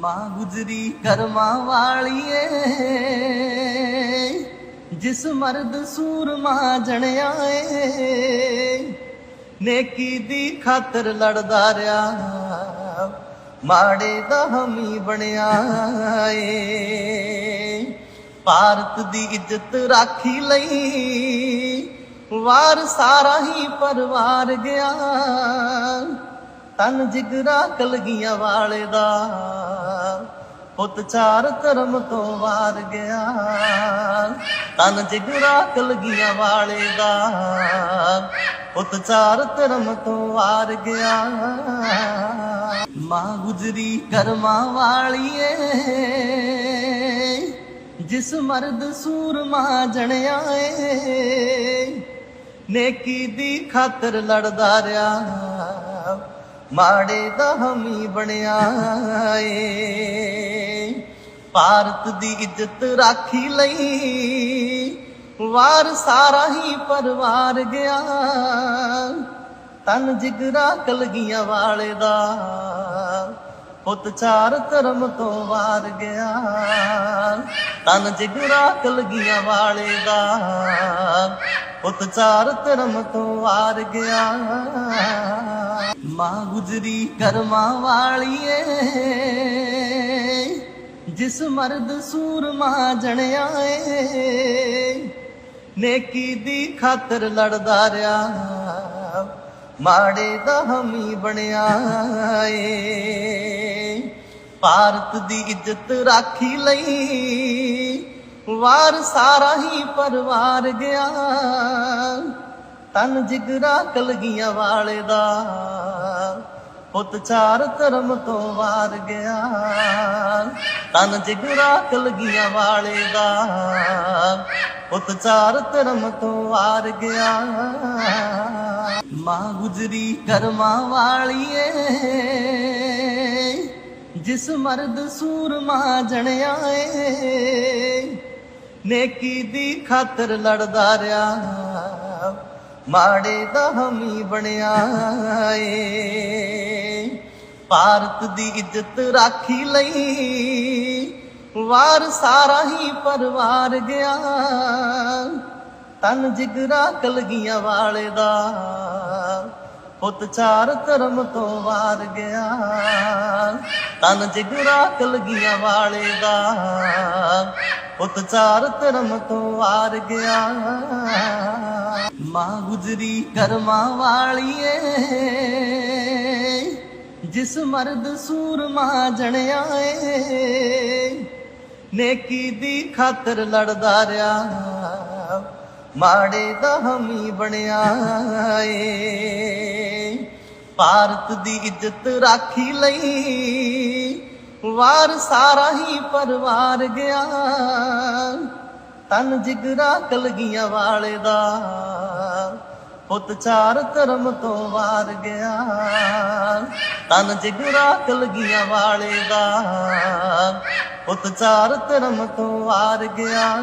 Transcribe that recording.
ਮਾਂ ਗੁਜਰੀ ਕਰਮਾਂ ਵਾਲੀਏ, ਜਿਸ ਮਰਦ ਸੂਰਮਾ ਜਣਿਆ ਏ ਨੇਕੀ ਦੀ ਖਾਤਰ ਲੜਦਾ ਰਿਹਾ ਮਾੜੇ ਦਾ ਹਮੀ ਬਣਿਆ ਏ ਭਾਰਤ ਦੀ ਇੱਜ਼ਤ ਰਾਖੀ ਲਈ ਵਾਰ ਸਾਰਾ ਹੀ ਪਰਵਾਰ ਗਿਆ। ਤਨ ਜਿਗਰਾ ਕਲਗੀਆਂ ਵਾਲੇ ਦਾ। ਪੁੱਤ ਚਾਰ ਧਰਮ ਤੋਂ ਵਾਰ ਗਿਆ। ਤਨ ਜਿਗਰਾ ਕਲਗੀਆਂ ਵਾਲੇ ਦਾ। ਪੁੱਤ ਚਾਰ ਧਰਮ ਤੋਂ ਵਾਰ ਗਿਆ। ਮਾਂ ਗੁਜਰੀ ਕਰਮਾਂ ਵਾਲੀਏ, ਜਿਸ ਮਰਦ ਸੂਰਮਾ ਜਣਿਆ ਏ ਨੇਕੀ ਦੀ ਖਾਤਰ ਲੜਦਾ ਰਿਹਾ। ਮਾੜੇ ਦਾ ਹਮੀ ਬਣਿਆ ਏ। ਭਾਰਤ ਦੀ ਇੱਜ਼ਤ ਰਾਖੀ ਲਈ ਵਾਰ ਸਾਰਾ ਹੀ ਪਰਵਾਰ ਗਿਆ। ਤਨ ਜਿਗਰਾ ਕਲਗੀਆਂ ਵਾਲੇ ਦਾ ਪੁੱਤ ਚਾਰ ਧਰਮ ਤੋਂ ਵਾਰ ਗਿਆ। ਤਨ ਜਿਗਰਾ ਕਲਗੀਆਂ ਵਾਲੇ ਦਾ ਪੁੱਤ ਚਾਰ ਧਰਮ ਤੋਂ ਵਾਰ ਗਿਆ। ਮਾਂ ਗੁਜਰੀ ਕਰਮਾਂ ਵਾਲੀਏ, ਜਿਸ ਮਰਦ ਸੂਰਮਾ ਜਣਿਆ ਏ ਨੇਕੀ ਦੀ ਖਾਤਰ ਲੜਦਾ ਰਿਹਾ ਮਾੜੇ ਦਾ ਹਮੀ ਬਣਿਆ ਏ ਭਾਰਤ ਦੀ ਇੱਜ਼ਤ ਰਾਖੀ ਲਈ ਵਾਰ ਸਾਰਾ ਹੀ ਪਰਿਵਾਰ ਗਿਆ। ਤਨ ਜਿਗਰਾ ਕਲਗੀਆਂ ਵਾਲੇ ਦਾ। ਪੁੱਤ ਚਾਰ ਧਰਮ ਤੋਂ ਵਾਰ ਗਿਆ। ਤਨ ਜਿਗਰਾ ਕਲਗੀਆਂ ਵਾਲੇ ਦਾ। ਪੁੱਤ ਚਾਰ ਧਰਮ ਤੋਂ ਵਾਰ ਗਿਆ। ਮਾਂ ਗੁਜਰੀ ਕਰਮਾਂ ਵਾਲੀਏ, ਜਿਸ ਮਰਦ ਸੂਰਮਾ ਜਣਿਆ ਏ ਨੇਕੀ ਦੀ ਖਾਤਰ ਲੜਦਾ ਰਿਹਾ। ਮਾੜੇ ਦਾ ਹਮੀ ਬਣਿਆ ਏ। ਭਾਰਤ ਦੀ ਇੱਜ਼ਤ ਰਾਖੀ ਲਈ ਵਾਰ ਸਾਰਾ ਹੀ ਪਰਿਵਾਰ ਗਿਆ। ਤਨ ਜਿਗਰਾ ਕਲਗੀਆਂ ਵਾਲੇ ਦਾ ਪੁੱਤ ਚਾਰ ਧਰਮ ਤੋਂ ਵਾਰ ਗਿਆ। ਤਨ ਜਿਗਰਾ ਕਲਗੀਆਂ ਵਾਲੇ ਦਾ ਪੁੱਤ ਚਾਰ ਧਰਮ ਤੋਂ ਵਾਰ ਗਿਆ। ਮਾਂ ਗੁਜਰੀ ਕਰਮਾਂ ਵਾਲੀਏ, ਜਿਸ ਮਰਦ ਸੂਰਮਾ ਜਣਿਆ ਏ ਨੇਕੀ ਦੀ ਖਾਤਰ ਲੜਦਾ ਰਿਹਾ ਮਾੜੇ ਦਾ ਹਮੀ ਬਣਿਆ ਏ ਭਾਰਤ ਦੀ ਇੱਜ਼ਤ ਰਾਖੀ ਲਈ ਵਾਰ ਸਾਰਾ ਹੀ ਪਰਿਵਾਰ ਗਿਆ। ਤਨ ਜਿਗਰਾ ਕਲਗੀਆਂ ਵਾਲੇ ਦਾ। ਪੁੱਤ ਚਾਰ ਧਰਮ ਤੋਂ ਵਾਰ ਗਿਆ। ਤਨ ਜਿਗਰਾ ਕਲਗੀਆਂ ਵਾਲੇ ਦਾ। ਪੁੱਤ ਚਾਰ ਧਰਮ ਤੋਂ ਵਾਰ ਗਿਆ।